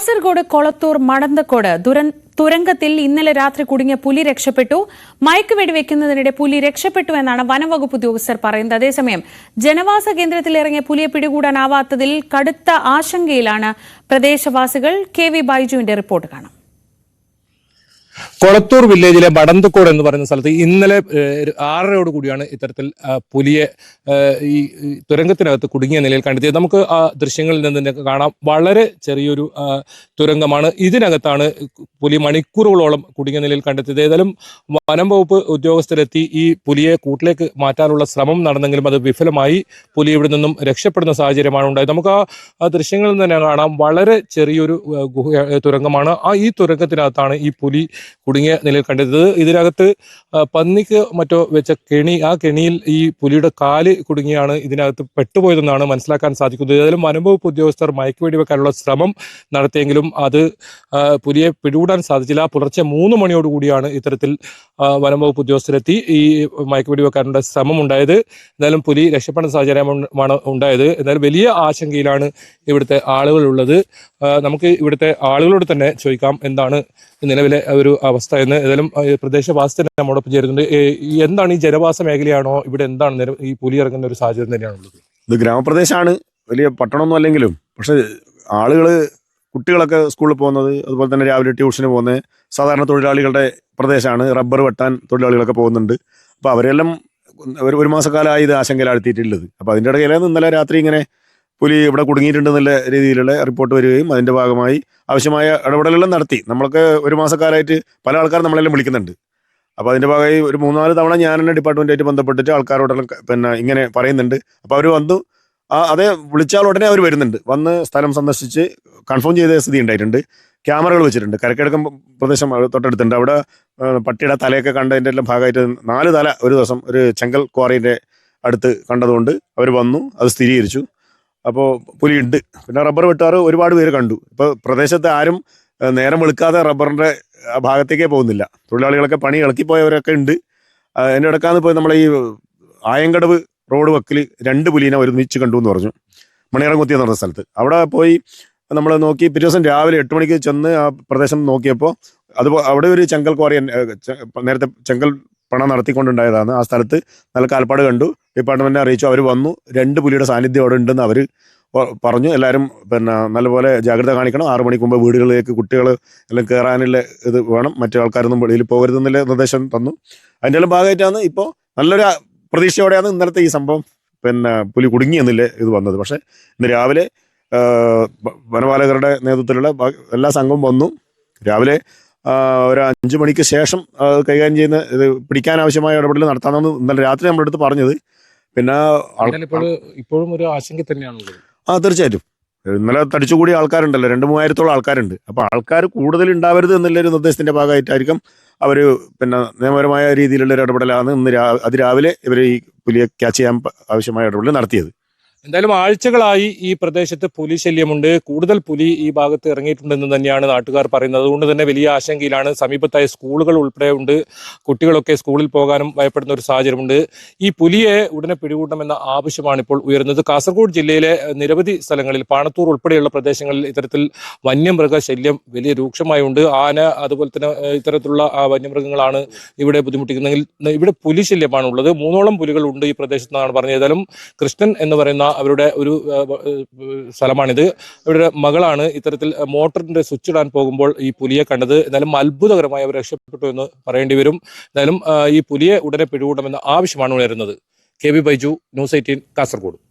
കാസർഗോഡ് കൊളത്തൂർ മടന്തക്കോട് ദുരൻ തുരങ്കത്തിൽ ഇന്നലെ രാത്രി കുടുങ്ങിയ പുലി രക്ഷപ്പെട്ടു. മയക്ക് വെടിവെക്കുന്നതിനിടെ പുലി രക്ഷപ്പെട്ടു എന്നാണ് വനംവകുപ്പ് ഉദ്യോഗസ്ഥർ പറയുന്നത്. അതേസമയം ജനവാസ കേന്ദ്രത്തിൽ ഇറങ്ങിയ പുലിയെ പിടികൂടാനാവാത്തതിൽ കടുത്ത ആശങ്കയിലാണ് പ്രദേശവാസികൾ. കെ വി ബൈജുവിന്റെ റിപ്പോർട്ട് കാണാം. കൊളത്തൂർ വില്ലേജിലെ മടന്തക്കോട് എന്ന് പറയുന്ന സ്ഥലത്ത് ഇന്നലെ ആറരയോട് കൂടിയാണ് ഇത്തരത്തിൽ പുലിയെ ഈ തുരങ്കത്തിനകത്ത് കുടുങ്ങിയ നിലയിൽ കണ്ടെത്തിയത്. നമുക്ക് ആ ദൃശ്യങ്ങളിൽ നിന്ന് തന്നെ കാണാം. വളരെ ചെറിയൊരു തുരങ്കമാണ്. ഇതിനകത്താണ് പുലി മണിക്കൂറുകളോളം കുടുങ്ങിയ നിലയിൽ കണ്ടെത്തിയത്. ഏതായാലും വനം വകുപ്പ് ഉദ്യോഗസ്ഥരെത്തി ഈ പുലിയെ കൂട്ടിലേക്ക് മാറ്റാനുള്ള ശ്രമം നടന്നെങ്കിലും അത് വിഫലമായി പുലി ഇവിടെ നിന്നും രക്ഷപ്പെടുന്ന സാഹചര്യമാണ് ഉണ്ടായത്. നമുക്ക് ആ ദൃശ്യങ്ങളിൽ തന്നെ കാണാം. വളരെ ചെറിയൊരു തുരങ്കമാണ്. ആ ഈ തുരങ്കത്തിനകത്താണ് ഈ പുലി കുടുങ്ങിയ നിലയിൽ കണ്ടെത്തിയത്. ഇതിനകത്ത് പന്നിക്ക് മറ്റോ വെച്ച കെണി ആ കെണിയിൽ ഈ പുലിയുടെ കാൽ കുടുങ്ങിയാണ് ഇതിനകത്ത് പെട്ടുപോയതെന്നാണ് മനസ്സിലാക്കാൻ സാധിക്കുന്നത്. ഏതായാലും വനംവകുപ്പ് ഉദ്യോഗസ്ഥർ മയക്കുവെടി വെക്കാനുള്ള ശ്രമം നടത്തിയെങ്കിലും അത് പുലിയെ പിടികൂടാൻ സാധിച്ചില്ല. പുലർച്ചെ മൂന്ന് മണിയോടുകൂടിയാണ് ഇത്തരത്തിൽ വനംവകുപ്പ് ഉദ്യോഗസ്ഥരെത്തി ഈ മയക്കുവെടി വെക്കാനുള്ള ശ്രമം ഉണ്ടായത്. എന്തായാലും പുലി രക്ഷപ്പെടുന്ന സാഹചര്യമാണ് ഉണ്ടായത്. എന്തായാലും വലിയ ആശങ്കയിലാണ് ഇവിടുത്തെ ആളുകളുള്ളത്. നമുക്ക് ഇവിടുത്തെ ആളുകളോട് തന്നെ ചോദിക്കാം എന്താണ് നിലവിലെ ഒരു അവസ്ഥ എന്ന് ഏതായാലും ആ, ഈ പ്രദേശവാസി തന്നെ നമ്മോടൊപ്പം ചേരുന്നുണ്ട്. എന്താണ് ഈ ജനവാസ മേഖലയാണോ? ഇവിടെ എന്താണ് ഈ പുലി ഇറങ്ങുന്ന ഒരു സാഹചര്യം തന്നെയാണുള്ളത് ഇത് ഗ്രാമപ്രദേശമാണ് വലിയ പട്ടണമൊന്നും അല്ലെങ്കിലും. പക്ഷെ ആളുകൾ കുട്ടികളൊക്കെ സ്കൂളിൽ പോകുന്നത് അതുപോലെ തന്നെ രാവിലെ ട്യൂഷന് പോകുന്നത് സാധാരണ തൊഴിലാളികളുടെ പ്രദേശമാണ് റബ്ബർ വെട്ടാൻ തൊഴിലാളികളൊക്കെ പോകുന്നുണ്ട്. അപ്പോൾ അവരെല്ലാം ഒരു ഒരു മാസക്കാലമായി ഇത് ആശങ്കയിലാഴ്ത്തിയിട്ടുള്ളത്. അപ്പോൾ അതിന്റെ ഇടയിൽ ഇന്നലെ രാത്രി ഇങ്ങനെ പുലി ഇവിടെ കുടുങ്ങിയിട്ടുണ്ടെന്നുള്ള രീതിയിലുള്ള റിപ്പോർട്ട് വരികയും അതിന്റെ ഭാഗമായി ആവശ്യമായ ഇടപെടലെല്ലാം നടത്തി. നമ്മളൊക്കെ ഒരു മാസക്കാലമായിട്ട് പല ആൾക്കാർ നമ്മളെല്ലാം വിളിക്കുന്നുണ്ട്. അപ്പോൾ അതിന്റെ ഭാഗമായി ഒരു മൂന്നാൽ തവണ ഞാൻ തന്നെ ഡിപ്പാർട്ട്മെന്റായിട്ട് ബന്ധപ്പെട്ടിട്ട് ആൾക്കാരോടെല്ലാം പിന്നെ ഇങ്ങനെ പറയുന്നുണ്ട്. അപ്പോൾ അവർ വന്നു. ആ അതേ വിളിച്ചാൽ ഉടനെ അവർ വരുന്നുണ്ട്. വന്ന് സ്ഥലം സന്ദർശിച്ച് കൺഫേം ചെയ്ത സ്ഥിതി ഉണ്ടായിട്ടുണ്ട്. ക്യാമറകൾ വെച്ചിട്ടുണ്ട്. കരക്കിടക്കൻ പ്രദേശം തൊട്ടടുത്തുണ്ട്. അവിടെ പട്ടിയുടെ തലയൊക്കെ കണ്ടതിന്റെ എല്ലാം ഭാഗമായിട്ട് നാല് തല ഒരു ദിവസം ഒരു ചെങ്കൽ ക്വാറിന്റെ അടുത്ത് കണ്ടതുകൊണ്ട് അവർ വന്നു. അത് സ്ഥിരീകരിച്ചു. അപ്പോൾ പുലിയുണ്ട്. പിന്നെ റബ്ബർ വെട്ടാറ് ഒരുപാട് പേര് കണ്ടു. ഇപ്പോൾ പ്രദേശത്ത് ആരും നേരം വെളുക്കാതെ റബ്ബറിന്റെ ഭാഗത്തേക്കേ പോകുന്നില്ല. തൊഴിലാളികളൊക്കെ പണി ഇളക്കിപ്പോയവരൊക്കെ ഉണ്ട്. എന്റെ ഇടക്കാന്ന് പോയി നമ്മളെ ഈ ആയങ്കടവ് റോഡ് വക്കിൽ രണ്ട് പുലീനെ ഒരുമിച്ച് കണ്ടു എന്ന് പറഞ്ഞു. മണിയറംകുത്തി എന്ന് പറഞ്ഞ സ്ഥലത്ത്. അവിടെ പോയി നമ്മൾ നോക്കി പിറ്റേ ദിവസം രാവിലെ എട്ട് മണിക്ക് ചെന്ന് ആ പ്രദേശം നോക്കിയപ്പോൾ അത് അവിടെ ഒരു ചെങ്കൽ ക്വാറി നേരത്തെ ചെങ്കൽ പണം നടത്തിക്കൊണ്ടുണ്ടായതാണ്. ആ സ്ഥലത്ത് നല്ല കാൽപ്പാട് കണ്ടു. ഡിപ്പാർട്ട്മെന്റിനെ അറിയിച്ചു. അവർ വന്നു. രണ്ട് പുലിയുടെ സാന്നിധ്യം അവിടെ ഉണ്ടെന്ന് അവർ പറഞ്ഞു. എല്ലാവരും പിന്നെ നല്ലപോലെ ജാഗ്രത കാണിക്കണം. ആറു മണിക്ക് മുമ്പ് വീടുകളിലേക്ക് കുട്ടികൾ എല്ലാം കയറാനുള്ള ഇത് വേണം. മറ്റു ആൾക്കാരൊന്നും വെളിയിൽ പോകരുതെന്നുള്ള നിർദ്ദേശം തന്നു. അതിന്റെ എല്ലാം ഭാഗമായിട്ടാണ് ഇപ്പോൾ നല്ലൊരു പ്രതീക്ഷയോടെയാണ് ഇന്നലത്തെ ഈ സംഭവം പിന്നെ പുലി കുടുങ്ങി എന്നില്ല ഇത് വന്നത്. പക്ഷേ ഇന്ന് രാവിലെ വനപാലകരുടെ നേതൃത്വത്തിലുള്ള എല്ലാ സംഘവും വന്നു. രാവിലെ ഒരു അഞ്ചു മണിക്ക് ശേഷം കൈകാര്യം ചെയ്യുന്ന ഇത് പിടിക്കാൻ ആവശ്യമായ ഇടപെടൽ നടത്താമെന്ന് ഇന്നലെ രാത്രി നമ്മുടെ അടുത്ത് പറഞ്ഞത്. പിന്നെ ഇപ്പോഴും ഒരു ആശങ്ക തന്നെയാണുള്ളത്. ആ തീർച്ചയായിട്ടും. ഇന്നലെ തടിച്ചുകൂടിയ ആൾക്കാരുണ്ടല്ലോ രണ്ട് മൂവായിരത്തോളം ആൾക്കാരുണ്ട്. അപ്പോൾ ആൾക്കാർ കൂടുതൽ ഉണ്ടാവരുത് എന്നുള്ളൊരു നിർദ്ദേശത്തിന്റെ ഭാഗമായിട്ടായിരിക്കും അവർ പിന്നെ നിയമപരമായ രീതിയിലുള്ള ഒരു ഇടപെടലാണ് ഇന്ന് അതിരാവിലെ ഇവർ ഈ പുലിയെ ക്യാച്ച് ചെയ്യാൻ ആവശ്യമായ ഇടപെടൽ നടത്തിയത്. എന്തായാലും ആഴ്ചകളായി ഈ പ്രദേശത്ത് പുലി ശല്യമുണ്ട്. കൂടുതൽ പുലി ഈ ഭാഗത്ത് ഇറങ്ങിയിട്ടുണ്ടെന്ന് തന്നെയാണ് നാട്ടുകാർ പറയുന്നത്. അതുകൊണ്ട് തന്നെ വലിയ ആശങ്കയിലാണ്. സമീപത്തായ സ്കൂളുകൾ ഉൾപ്പെടെ ഉണ്ട്. കുട്ടികളൊക്കെ സ്കൂളിൽ പോകാനും ഭയപ്പെടുന്ന ഒരു സാഹചര്യമുണ്ട്. ഈ പുലിയെ ഉടനെ പിടികൂടണമെന്ന ആവശ്യമാണ് ഇപ്പോൾ ഉയരുന്നത്. കാസർഗോഡ് ജില്ലയിലെ നിരവധി സ്ഥലങ്ങളിൽ പാണത്തൂർ ഉൾപ്പെടെയുള്ള പ്രദേശങ്ങളിൽ ഇത്തരത്തിൽ വന്യമൃഗ ശല്യം വലിയ രൂക്ഷമായുണ്ട്. ആന അതുപോലെ തന്നെ ഇത്തരത്തിലുള്ള വന്യമൃഗങ്ങളാണ് ഇവിടെ ബുദ്ധിമുട്ടിക്കുന്നതെങ്കിൽ ഇവിടെ പുലി ശല്യമാണ് ഉള്ളത് മൂന്നോളം പുലികൾ ഉണ്ട് ഈ പ്രദേശത്ത് നിന്നാണ് പറഞ്ഞത്. ഏതായാലും കൃഷ്ണൻ എന്ന് പറയുന്ന അവരുടെ ഒരു സ്ഥലമാണിത്. അവരുടെ മകളാണ് ഇത്തരത്തിൽ മോട്ടറിന്റെ സ്വിച്ച് ഇടാൻ പോകുമ്പോൾ ഈ പുലിയെ കണ്ടത്. എന്നാലും അത്ഭുതകരമായി അവർ രക്ഷപ്പെട്ടു എന്ന് പറയേണ്ടി വരും. എന്നാലും ഈ പുലിയെ ഉടനെ പിടികൂടണമെന്ന ആവശ്യമാണ് ഉയരുന്നത് K B Baiju news eighteen Kasaragod.